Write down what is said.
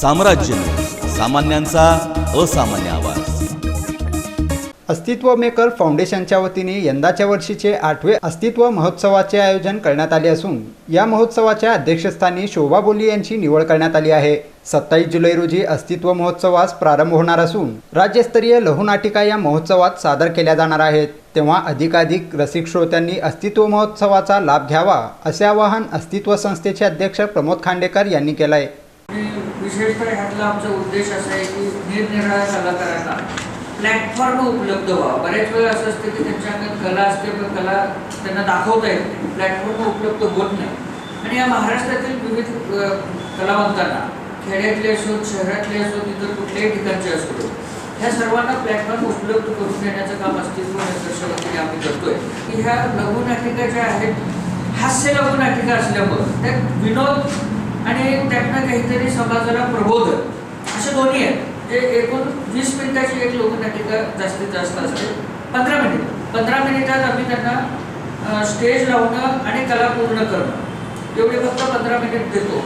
साम्राज्य सामान्यांचा असामान्य आवाज. अस्तित्व मेकर फाउंडेशनच्या वतीने यंदाच्या वर्षीचे आठवे अस्तित्व महोत्सवाचे आयोजन करण्यात आले असून या महोत्सवाच्या अध्यक्षस्थानी शोभा बोली यांची निवड करण्यात आली आहे. सत्तावीस जुलै रोजी अस्तित्व महोत्सवास प्रारंभ होणार असून राज्यस्तरीय लघुनाटिका या महोत्सवात सादर केल्या जाणार आहेत. तेव्हा अधिकाधिक रसिक श्रोत्यांनी अस्तित्व महोत्सवाचा लाभ घ्यावा असे आवाहन अस्तित्व संस्थेचे अध्यक्ष प्रमोद खांडेकर यांनी केलं आहे विशेषतः ह्यातला आमचा उद्देश असा आहे की निरनिराळ्या कलाकारांना प्लॅटफॉर्म उपलब्ध व्हावा. बऱ्याच वेळा असं असतं की त्यांच्या अंगात कला असते पण कला त्यांना दाखवता येत नाही. प्लॅटफॉर्म उपलब्ध होत नाही. आणि या महाराष्ट्रातील विविध कलावंतांना खेड्यातले असोत शहरातले असोत इतर कुठल्याही ठिकाणचे असोत ह्या सर्वांना प्लॅटफॉर्म उपलब्ध करून देण्याचं काम अस्तित्व दर्शकांनी आम्ही करतोय. की ह्या लघुनाटिका ज्या आहेत हास्य लघुनाटिका असल्यामुळं त्यात विनोद आणि त्यातनं काहीतरी समाजाला प्रबोधन असे दोन्ही आहेत. जे एकूण वीस मिनिटाची एक लोकनाटिका जास्तीत जास्त असते. पंधरा मिनिट. पंधरा मिनिटात आम्ही त्यांना स्टेज लावणं आणि कला पूर्ण करणं. एवढे फक्त पंधरा मिनिट देतो.